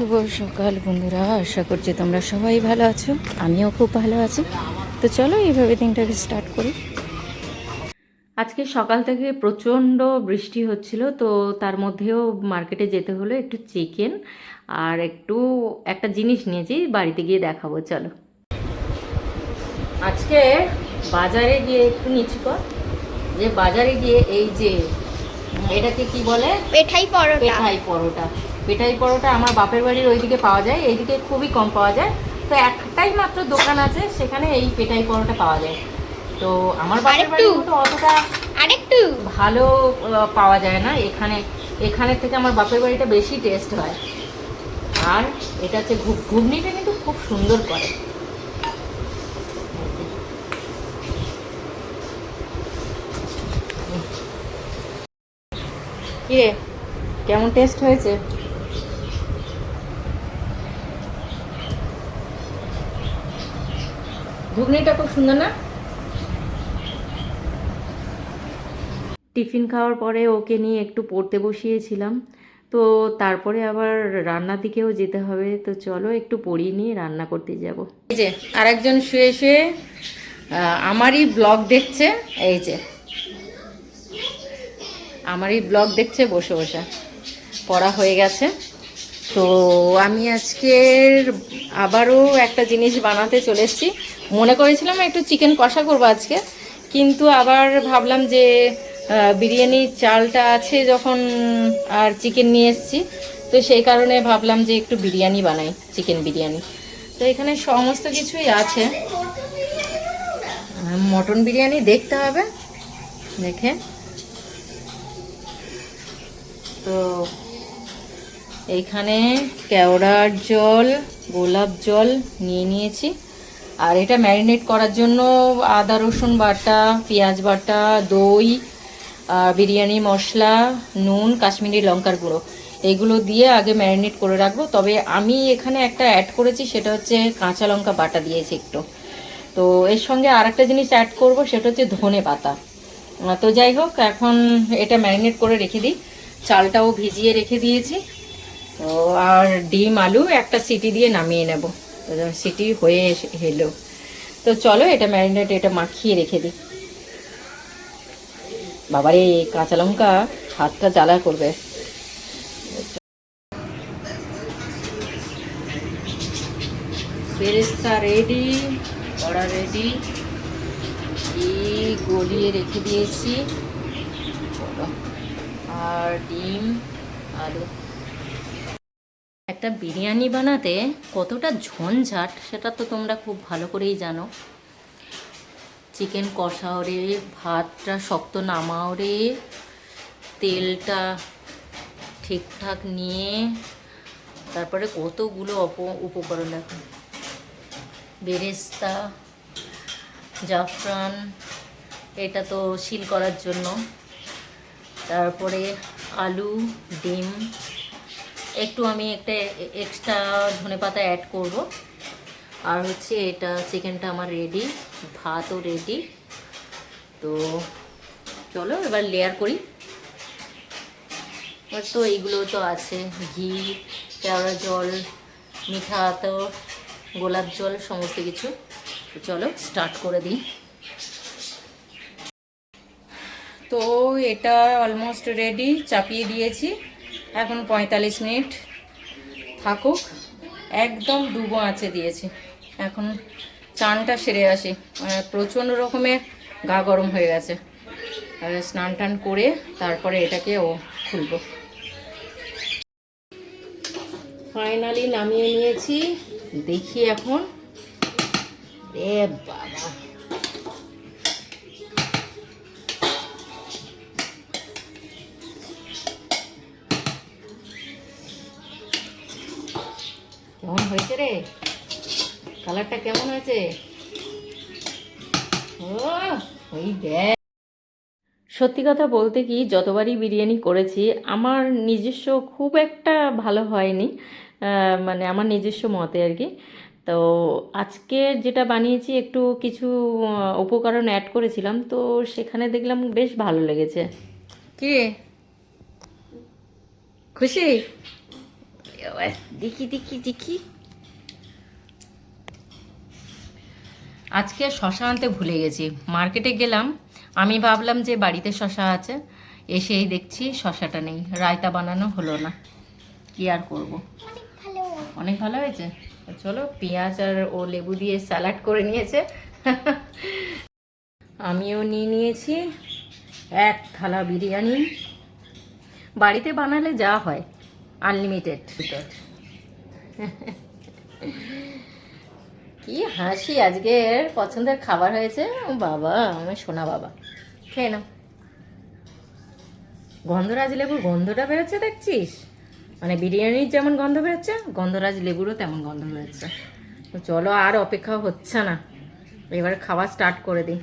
শুভ সকাল বন্ধুরা আশা করছি তোমরা সবাই ভালো আছো আমিও খুব ভালো আছি। তো চলো এইভাবে দিনটাকে স্টার্ট করি। আজকে সকাল থেকে প্রচণ্ড বৃষ্টি হচ্ছিল তো তার মধ্যেও মার্কেটে যেতে হলো একটু চিকেন আর একটু একটা জিনিস নিয়েছি বাড়িতে গিয়ে দেখাবো চলো। আজকে বাজারে গিয়ে একটু নিচু কর যে বাজারে গিয়ে এই যে এটাকে কি বলে? পেঠাই পরোটা। পেঠাই পরোটা। পেঠাই পরোটা আমার বাপের বাড়ির ওইদিকে পাওয়া যায় এইদিকে খুবই কম পাওয়া যায়। তো একটাই মাত্র দোকান আছে সেখানে এই পেঠাই পরোটা পাওয়া যায়। তো আমার বাপের বাড়ির মতো অতটা আরেকটু। ভালো পাওয়া যায় না। এখানে এখানের থেকে আমার বাপের বাড়িটা বেশি টেস্ট হয়। আর এটা হচ্ছে ঘুগনিটা কিন্তু খুব সুন্দর করে। কিরে কেমন টেস্ট হয়েছে? ঘুগনিটা খুব সুন্দর না? টিফিন খাওয়ার পরে ওকে নিয়ে একটু পড়তে বসিয়েছিলাম। তো তারপরে আবার রান্নার দিকেও যেতে হবে। তো চলো একটু পড়িয়ে নিয়ে রান্না করতে যাব। এই যে আরেকজন শুয়ে শুয়ে আমারই ব্লগ দেখছে। এই যে আমারই ব্লগ দেখছে বসে বসে। পড়া হয়ে গেছে। তো আমি আজকের আবারও একটা জিনিস বানাতে চলে এসেছি মনে করেছিলাম একটু চিকেন কষা করব আজকে, কিন্তু আবার ভাবলাম যে বিরিয়ানির চালটা আছে যখন আর চিকেন নিয়ে এসেছি, তো সেই কারণে ভাবলাম যে একটু বিরিয়ানি বানাই, চিকেন বিরিয়ানি। তো এখানে সমস্ত কিছুই আছে। মটন বিরিয়ানি দেখতে হবে, দেখে। তো এইখানে কেওড়ার জল, গোলাপ জল নিয়ে নিয়েছি। আর এটা ম্যারিনেট করার জন্য আদা, রসুন বাটা, পেঁয়াজ বাটা, দই বিরিয়ানি, মশলা, নুন, কাশ্মীরি লঙ্কার গুঁড়ো। এগুলো দিয়ে আগে ম্যারিনেট করে রাখব। তবে আমি এখানে একটা অ্যাড করেছি, সেটা হচ্ছে কাঁচা লঙ্কা বাটা দিয়েছি একটু। তো এর সঙ্গে আর একটা জিনিস অ্যাড করব, সেটা হচ্ছে ধনে পাতা। তো যাই হোক, এখন এটা ম্যারিনেট করে রেখে দিই। চালটাও ভিজিয়ে রেখে দিয়েছি। তো আর ডিম, আলু একটা সিটি দিয়ে নামিয়ে নেব। সিটি হয়ে এলো। তো চলো এটা ম্যারিনেট এটা মাখিয়ে রেখে দিই। বাবারে, কাঁচা লঙ্কা, হাতটা জ্বালা করবে। বেরেস্তা রেডি কড়া রেডি গলিয়ে রেখে দিয়েছি। আর ডিম, আলু। একটা বিরিয়ানি বানাতে কতটা ঝঞ্ঝাট সেটা তো তোমরা খুব ভালো করেই জানো। চিকেন কষাও রে ভাতটা শক্ত নামাও রে তেলটা ঠিকঠাক নিয়ে, তারপরে কতগুলো অপ, উপকরণ দেখো। বেরেস্তা, জাফরান, এটা তো শিল করার জন্য। তারপরে আলু, ডিম একটু আমি একটা এক্সট্রা ধনে পাতা অ্যাড করব। আর হচ্ছে এটা চিকেনটা আমার রেডি ভাতও রেডি তো চলো এবার লেয়ার করি। আর তো এইগুলো তো আছে, ঘি কেওড়া জল, মিঠা আতর, গোলাপ জল, সমস্ত কিছু। তো চলো স্টার্ট করে দিই। তো এটা অলমোস্ট রেডি চাপিয়ে দিয়েছি। এখন পঁয়তাল্লিশ মিনিট থাকুক। একদম ডুবো আঁচে দিয়েছি। এখন চানটা সেরে আসি। প্রচণ্ড রকমের গা গরম হয়ে গেছে। স্নান টান করে তারপরে এটাকে ও খুলবো। ফাইনালি নামিয়ে নিয়েছি। দেখি এখন। এ বাবা। কেমন হয়েছে রে? কালারটা কেমন হয়েছে? ও ওই দেখ। সত্যি কথা বলতে কি যতবারই বিরিয়ানি করেছি আমার নিজস্ব খুব একটা ভালো হয়নি। মানে আমার নিজস্ব মতে আর কি। তো আজকে যেটা বানিয়েছি একটু কিছু উপকরণ অ্যাড করেছিলাম তো সেখানে দেখলাম বেশ ভালো লেগেছে। কি? খুশি? দেখি দেখি দেখি আজকে শশা আনতে ভুলে গেছি। মার্কেটে গেলাম, আমি ভাবলাম যে বাড়িতে শশা আছে, এসেই দেখছি শশাটা নেই, রায়তা বানানো হলো না। কি আর করব? অনেক ভালো হয়েছে। চলো, পেঁয়াজ আর ও লেবু দিয়ে স্যালাড করে নিয়েছে। আমিও নিয়ে নিয়েছি, এক থালা বিরিয়ানি। বাড়িতে বানালে যা হয়। আনলিমিটেড কি হাসি, আজকের পছন্দের খাবার হয়েছে? বাবা, আমার সোনা বাবা। খেয়ে নাও। গন্ধরাজ লেবুর গন্ধটা বেরোচ্ছে, দেখছিস? মানে বিরিয়ানির যেমন গন্ধ বেরোচ্ছে, গন্ধরাজ লেবুরও তেমন গন্ধ বেরোচ্ছে। চলো আর অপেক্ষা হচ্ছে না। এবার খাওয়া স্টার্ট করে দিই।